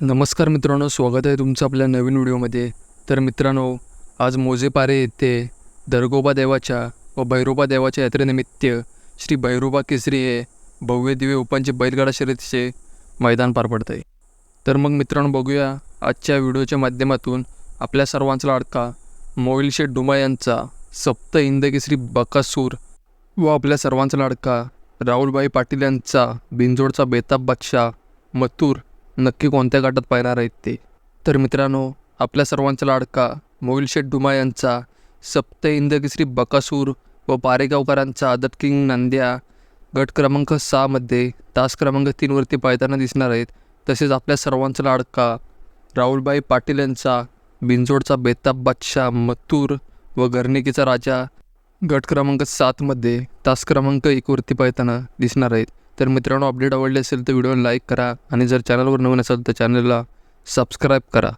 नमस्कार मित्रांनो स्वागत आहे तुमचं आपल्या नवीन व्हिडिओमध्ये. तर मित्रांनो आज मोजेपारे येथे दरगोबा देवाच्या व भैरोबा देवाच्या यात्रेनिमित्त श्री भैरोबा केसरी हे भव्य दिव्य उपांचे बैलगाडा शर्यतीचे मैदान पार पडत आहे. तर मग मित्रांनो बघूया आजच्या व्हिडिओच्या माध्यमातून आपल्या सर्वांचा लाडका मोईलशे डुमा यांचा सप्त इंदकेसरी बकासूर व आपल्या सर्वांचा लाडका राहुलबाई पाटील यांचा बिंजोडचा बेताब बादशाह मथुर नक्की कोणत्या गटात पाहणार आहेत ते? तर मित्रांनो आपल्या सर्वांचा लाडका मोहिल शेठ डुमा यांचा सप्त इंदकेसरी बकासूर व पारेगावकरांचा आदत किंग नांद्या गट क्रमांक सहामध्ये तास क्रमांक तीनवरती पाळताना दिसणार आहेत. तसेच आपल्या सर्वांचा लाडका राहुलबाई पाटील यांचा बिंजोडचा बेताब बादशाह मथुर व गर्निकीचा राजा गट क्रमांक सातमध्ये तास क्रमांक एकवरती पाळताना दिसणार आहेत. तर मित्रांनो अपडेट आवडले असेल तर व्हिडिओला लाईक करा. आणि जर चॅनलवर नवीन असाल तर चॅनलला सबस्क्राईब करा.